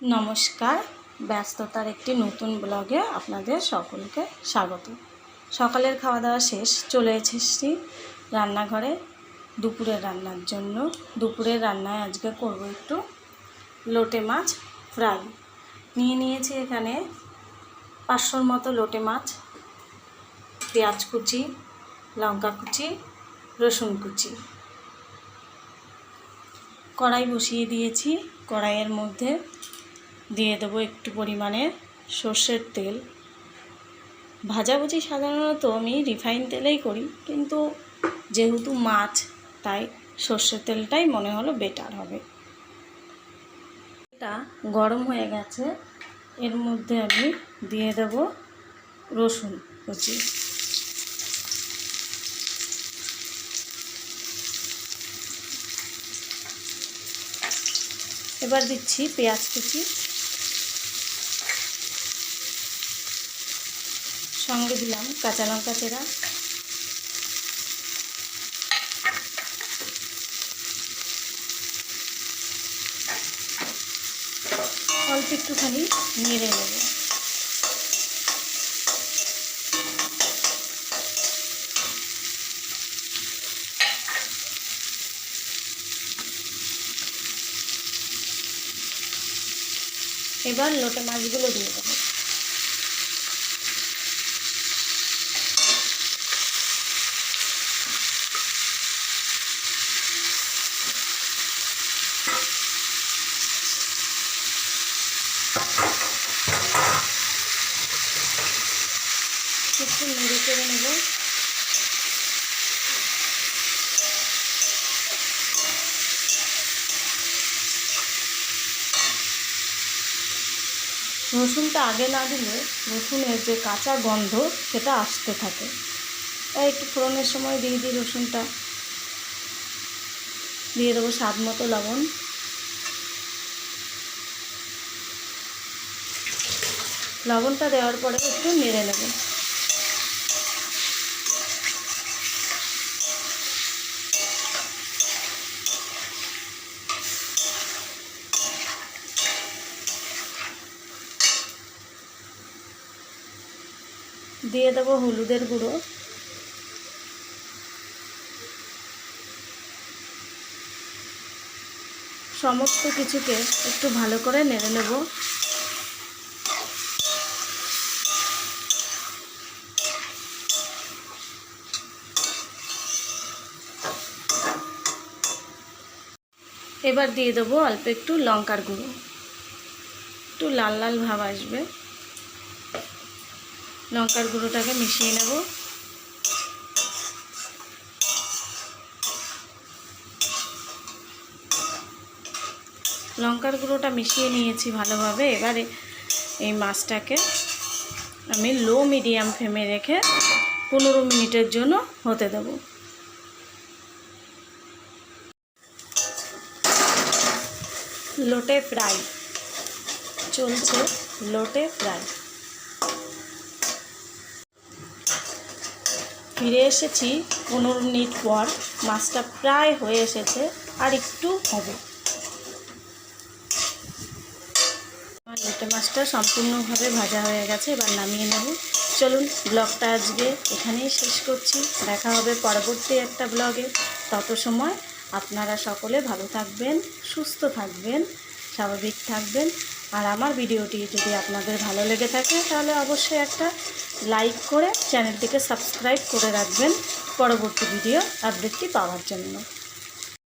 নমস্কার, ব্যস্ততার একটি নতুন ব্লগে আপনাদের সকলকে স্বাগত। সকালের খাওয়া দাওয়া শেষ, চলে এসেছি রান্নাঘরে। দুপুরের রান্নার জন্য, দুপুরের রান্নায় আজকে করব একটু লোটে মাছ ফ্রাই। নিয়ে নিয়েছি এখানে পাঁচশোর মতো লোটে মাছ, পেঁয়াজ কুচি, লঙ্কা কুচি, রসুন কুচি। কড়াই বসিয়ে দিয়েছি, কড়াইয়ের মধ্যে দিয়ে দেবো একটু পরিমাণে সর্ষের তেল। ভাজাভুজি সাধারণত আমি রিফাইন তেলেই করি, কিন্তু যেহেতু মাছ, তাই সর্ষের তেলটাই মনে হলো বেটার হবে। এটা গরম হয়ে গেছে, এর মধ্যে আমি দিয়ে দেব রসুন কুচি। এবার দিচ্ছি পেঁয়াজ কুচি। সঙ্গে দিলাম কাঁচা লঙ্কা চেরা। অল্প একটুখানি নেড়ে নেব। এবার লোটে মাছগুলো দিয়ে দেবো। একটু নেড়ে চেড়ে নেব। রসুনটা আগে না দিলে রসুনের যে কাঁচা গন্ধ সেটা আসতে থাকে। তাই একটু ফোড়নের সময় দিয়ে দিই রসুনটা। দিয়ে দেবো স্বাদ মতো লবণ। লবণটা দেওয়ার পরে একটু নেড়ে নেব। দিয়ে দেবো হলুদের গুঁড়ো। সমস্ত কিছুকে একটু ভালো করে নেড়ে নেব। এবার দিয়ে দেবো অল্প একটু লঙ্কার গুঁড়ো। একটু লাল লাল ভাব আসবে। লঙ্কার গুঁড়োটাকে মিশিয়ে নেব। লঙ্কার গুঁড়োটা মিশিয়ে নিয়েছি ভালোভাবে। এবারে এই মাছটাকে আমি লো মিডিয়াম ফ্লেমে রেখে পনেরো মিনিটের জন্য হতে দেবো। লোটে ফ্রাই। চলছে লোটে ফ্রাই। ফিরে এসেছি পনেরো মিনিট পর। মাছটা প্রায় হয়ে এসেছে, আর একটু হবে। আমার লোটে মাছটা সম্পূর্ণভাবে ভাজা হয়ে গেছে, এবার নামিয়ে নেব। চলুন ব্লগটা আজকে এখানেই শেষ করছি। দেখা হবে পরবর্তী একটা ব্লগে। তত সময় আপনারা সকলে ভালো থাকবেন, সুস্থ থাকবেন, স্বাভাবিক থাকবেন। আর আমার ভিডিওটি যদি আপনাদের ভালো লেগে থাকে, তাহলে অবশ্যই একটা লাইক করে চ্যানেলটিকে সাবস্ক্রাইব করে রাখবেন। পরবর্তী ভিডিও আপডেটটি পাওয়ার জন্য।